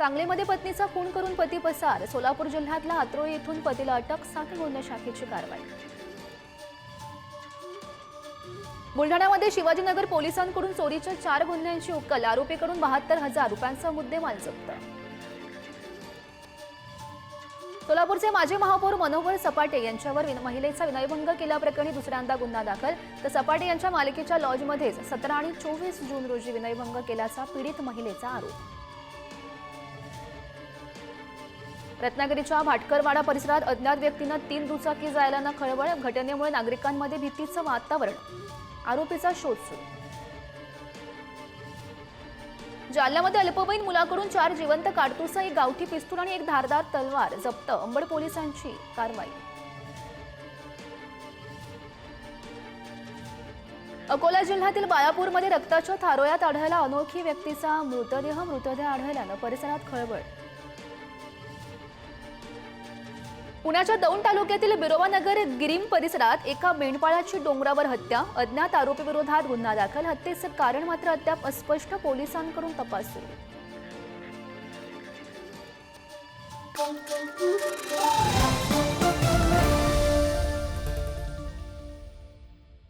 सांगलीमध्ये पत्नीचा खून करून पती पसार. सोलापूर जिल्ह्यातल्या हातरोळी येथून पतीला अटक साखर गुन्हे शाखेची कारवाई. बुलढाण्यामध्ये शिवाजीनगर पोलिसांकडून चोरीच्या चार गुन्ह्यांची उकल आरोपीकडून बहात्तर हजार रुपयांचा मुद्देमाल जप्त. सोलापूरचे माजी महापौर मनोहर सपाटे यांच्यावर महिलेचा विनयभंग केल्याप्रकरणी दुसऱ्यांदा गुन्हा दाखल. तर सपाटे यांच्या मालकीच्या लॉजमध्येच सतरा आणि चोवीस जून रोजी विनयभंग केल्याचा पीडित महिलेचा आरोप. रत्नागिरीच्या भाटकरवाडा परिसरात अज्ञात व्यक्तीनं तीन दुचाकी जायलाना खळबळ घटनेमुळे नागरिकांमध्ये भीतीचं वातावरण. आरोपीचा शोध सुरू. जालन्यामध्ये अल्पवयीन मुलाकडून चार जिवंत काडतुसं एक गावठी पिस्तूल आणि एक धारदार तलवार जप्त अंबड पोलिसांची कारवाई. अकोला जिल्ह्यातील बाळापूरमध्ये रक्ताच्या थारोळ्यात आढळला अनोळखी व्यक्तीचा मृतदेह मृतदेह आढळल्यानं परिसरात खळबळ. पुण्याच्या दौंड तालुक्यातील बिरोबानगर गिरीम परिसरात एका मेंढपाळाची डोंगरावर हत्या अज्ञात आरोपीविरोधात गुन्हा दाखल हत्येचं कारण मात्र अद्याप अस्पष्ट पोलिसांकडून तपास सुरू